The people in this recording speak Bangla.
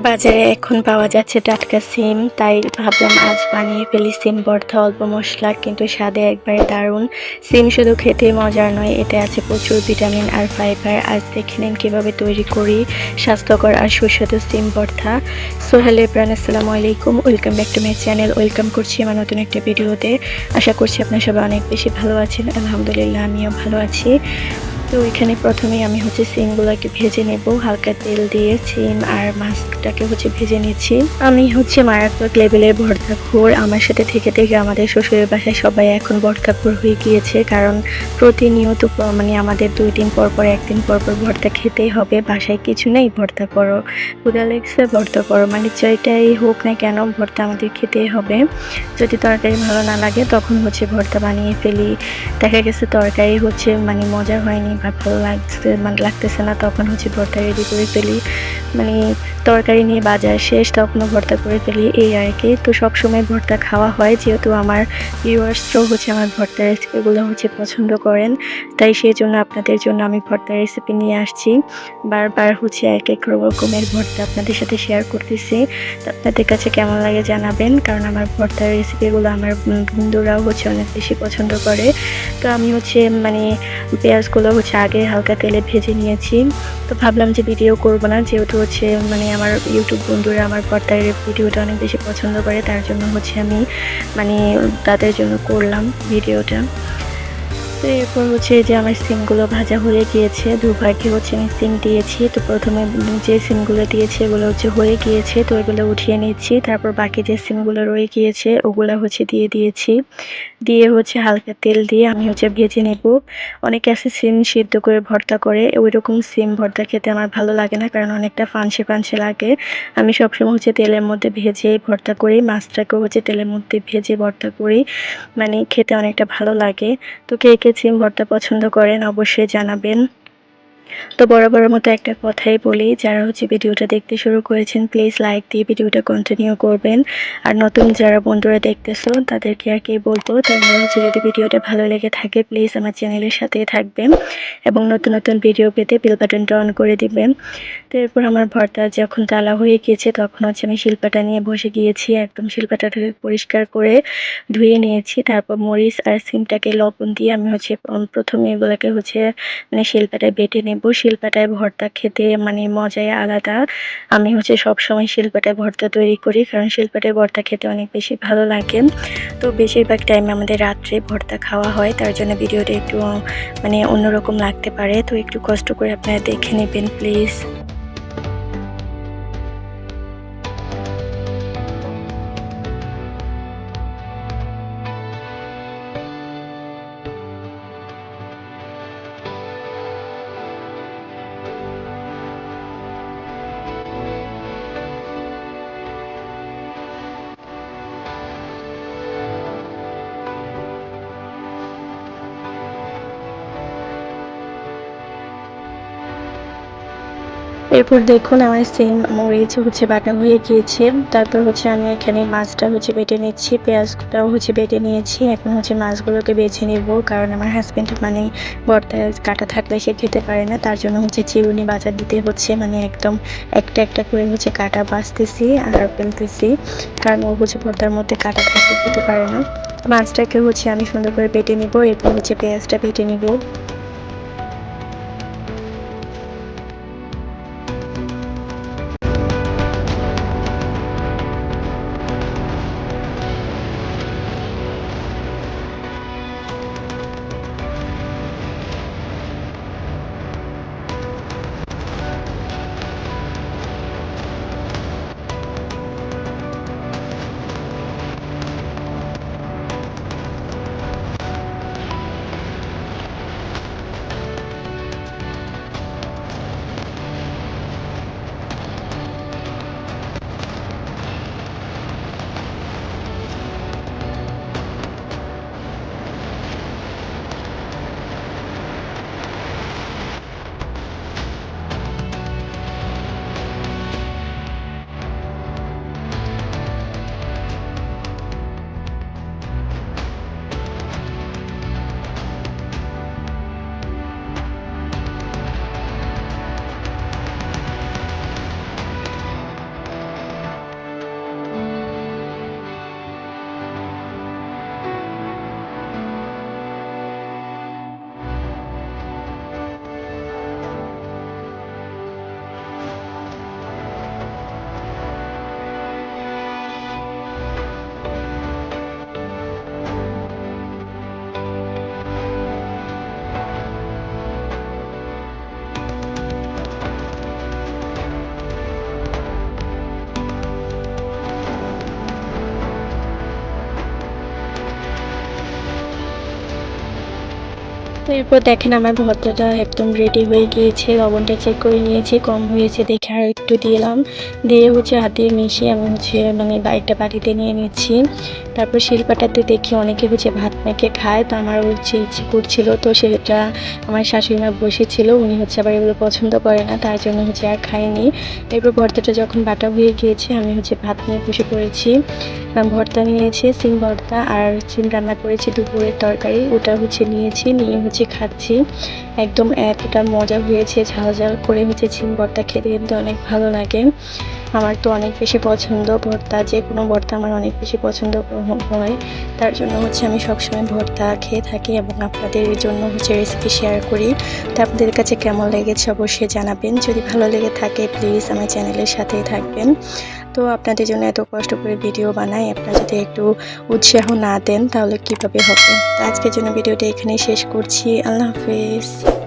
বাজারে এখন পাওয়া যাচ্ছে টাটকা সিম, তাই ভাবলাম আজ বানিয়ে ফেলি সিম ভর্তা অল্প মশলা কিন্তু স্বাদে একবারে দারুণ। সিম শুধু খেতে মজার নয়, এতে আছে প্রচুর ভিটামিন আর ফাইবার। আজ দেখে নিন কীভাবে তৈরি করি, স্বাস্থ্যকর আর সুস্বাদু সিম ভর্তা সো হ্যালো ইব্রান আলাইকুম। Welcome back to my channel. Welcome করছি আমার নতুন একটা ভিডিওতে। আশা করছি আপনার সবাই অনেক বেশি ভালো আছেন। আলহামদুলিল্লাহ, আমিও ভালো আছি। তো এখানে প্রথমে আমি হচ্ছে সিমগুলোকে ভেজে নেব। হালকা তেল দিয়ে সিম আর মাছটাকে হচ্ছে ভেজে নিচ্ছি। আমি হচ্ছে মারাত্মক লেভেলের ভর্তা ভর্তাখোর। আমার সাথে থেকে থেকে আমাদের শ্বশুরের বাসায় সবাই এখন ভর্তাখোর হয়ে গিয়েছে। কারণ প্রতিনিয়ত মানে আমাদের দুই দিন পর পর, একদিন পর পর ভর্তা খেতেই হবে। বাসায় কিছু নেই, ভর্তা করো। ক্ষুদা লেগছে, ভর্তা করো। মানে যেটাই হোক না কেন, ভর্তা আমাদের খেতেই হবে। যদি তরকারি ভালো না লাগে, তখন হচ্ছে ভর্তা বানিয়ে ফেলি। দেখা গেছে তরকারি হচ্ছে মানে মজা হয়নি। বা ভালো লাগছে মানে লাগতেছে না, তখন হচ্ছে ভর্তা রেডি করে ফেলি। মানে তরকারি নিয়ে বাজার শেষ, তখনও ভর্তা করে ফেলি, এই আর কি। তো সবসময় ভর্তা খাওয়া হয়, যেহেতু আমার ভিউয়ার্সরাও হচ্ছে আমার ভর্তা রেসিপিগুলো হচ্ছে পছন্দ করেন। তাই সেই জন্য আপনাদের জন্য আমি ভর্তা রেসিপি নিয়ে আসছি। বারবার হচ্ছে এক এক রকমের ভর্তা আপনাদের সাথে শেয়ার করতেছি। আপনাদের কাছে কেমন লাগে জানাবেন, কারণ আমার ভর্তার রেসিপিগুলো আমার বন্ধুরাও হচ্ছে অনেক বেশি পছন্দ করে। তো আমি হচ্ছে মানে পেঁয়াজগুলো হচ্ছে আগে হালকা তেলে ভেজে নিয়েছি। তো ভাবলাম যে ভিডিও করব না, যেহেতু হচ্ছে মানে আমার ইউটিউব বন্ধুরা আমার পর্দায় ভিডিওটা অনেক বেশি পছন্দ করে, তার জন্য হচ্ছে আমি মানে তাদের জন্য করলাম ভিডিওটা তো এরপর হচ্ছে যে আমার সিমগুলো ভাজা হয়ে গিয়েছে। দুভাগে হচ্ছে আমি সিম দিয়েছি। তো প্রথমে যে সিমগুলো দিয়েছি, এগুলো হচ্ছে হয়ে গিয়েছে। তো এগুলো উঠিয়ে নিচ্ছি। তারপর বাকি যে সিমগুলো রয়ে গিয়েছে, ওগুলো হচ্ছে দিয়ে দিয়েছি। দিয়ে হচ্ছে হালকা তেল দিয়ে আমি হচ্ছে ভেজে নেব। অনেকে আছে সিম সিদ্ধ করে ভর্তা করে। ওই রকম সিম ভর্তা খেতে আমার ভালো লাগে না, কারণ অনেকটা ফানসে ফানসে লাগে। আমি সবসময় হচ্ছে তেলের মধ্যে ভেজে ভর্তা করি। মাছটাকেও হচ্ছে তেলের মধ্যে ভেজে ভর্তা করি। মানে খেতে অনেকটা ভালো লাগে। তো কে কে সিম ভর্তা পছন্দ করেন অবশ্যই জানাবেন। তো বরাবরের মতো একটা কথাই বলি, যারা হচ্ছে ভিডিওটা দেখতে শুরু করেছেন প্লিজ লাইক দিয়ে ভিডিওটা কন্টিনিউ করবেন। আর নতুন যারা বন্ধুরা দেখতেছো, তাদেরকে আর কি বলব, তারা হচ্ছে যদি ভিডিওটা ভালো লেগে থাকে প্লিজ আমার চ্যানেলের সাথেই থাকবেন এবং নতুন নতুন ভিডিও পেতে বেল বাটনটা অন করে দিবেন। তো এরপর আমার ভর্তা যখন তালা হয়ে গিয়েছে, তখন হচ্ছে আমি শিল্পাটা নিয়ে বসে গিয়েছি, একদম শিল্পাটাকে পরিষ্কার করে ধুয়ে নিয়েছি। তারপর মরিচ আর সিমটাকে লবণ দিয়ে আমি হচ্ছে প্রথমে এগুলোকে হচ্ছে মানে শিল্পাটায় বেটে নেব। শিল্পাটায় ভর্তা খেতে মানে মজাই আলাদা। আমি হচ্ছে সবসময় শিল্পাটায় ভর্তা তৈরি করি, কারণ শিল্পাটায় ভর্তা খেতে অনেক বেশি ভালো লাগে। তো বেশিরভাগ টাইমে আমাদের রাত্রে ভর্তা খাওয়া হয়, তার জন্য ভিডিওটা একটু মানে অন্যরকম লাগতে পারে। তো একটু কষ্ট করে আপনারা দেখে নেবেন প্লিজ এরপর দেখুন, আমার সেম মরিচ হচ্ছে বাটা হয়ে গিয়েছে। তারপর হচ্ছে আমি এখানে মাছটা হচ্ছে বেটে নিচ্ছি, পেঁয়াজটাও হচ্ছে বেটে নিয়েছি। এখন হচ্ছে মাছগুলোকে বেছে নেব, কারণ আমার হাজব্যান্ড মানে ভর্তায় কাটা থাকলে সে খেতে পারে না। তার জন্য হচ্ছে চিরুনি বাজার দিতে হচ্ছে মানে একদম একটা একটা করে হচ্ছে কাটা বাছতেছি আর ফেলতেছি। কারণ ও হচ্ছে পর্দার মধ্যে কাটা থাকলে খেতে পারে না। মাছটাকে হচ্ছে আমি সুন্দর করে বেটে নিব, এরপর হচ্ছে পেঁয়াজটা বেটে নিব। এরপর দেখেন আমার ভর্তাটা একদম রেডি হয়ে গিয়েছে, লবণটা চেক করে নিয়েছি, কম হয়েছে দেখে আর একটু দিলাম। দিয়ে হচ্ছে হাতে মিশিয়ে আমি হচ্ছে মানে বাইকটা বাড়িতে নিয়ে নিচ্ছি। তারপর শিল্পাটাতে দেখি অনেকে হচ্ছে ভাত মেখে খায়, তো আমার হচ্ছে ইচ্ছে করছিল, তো সেটা আমার শাশুড়ি মা বসেছিল, উনি হচ্ছে আবার এগুলো পছন্দ করে না, তার জন্য হচ্ছে আর খাইনি এরপর ভর্তাটা যখন বাটা হয়ে গিয়েছে, আমি হচ্ছে ভাত নিয়ে বসে পড়েছি। ভর্তা নিয়েছি, সিম ভর্তা আর সিম রান্না করেছি দুপুরের তরকারি, ওটা হচ্ছে নিয়েছি, নিয়ে হচ্ছে খাচ্ছি। একদম এতটা মজা হয়েছে, ঝাল ঝাল করে হচ্ছে সিম ভর্তা খেতে কিন্তু অনেক ভালো লাগে। আমার তো অনেক বেশি পছন্দ ভর্তা যে কোনো ভর্তা আমার অনেক বেশি পছন্দ হয় তার জন্য হচ্ছে আমি সবসময় ভর্তা খেয়ে থাকি এবং আপনাদের জন্য হচ্ছে রেসিপি শেয়ার করি। তো আপনাদের কাছে কেমন লেগেছে অবশ্যই জানাবেন। যদি ভালো লেগে থাকে প্লিজ আমার চ্যানেলের সাথেই থাকবেন। তো আপনাদের জন্য এত কষ্ট করে ভিডিও বানাই, আপনারা যদি একটু উৎসাহ না দেন, তাহলে কীভাবে হবে? তো আজকের জন্য ভিডিওটা এখানেই শেষ করছি। আল্লাহ হাফেজ।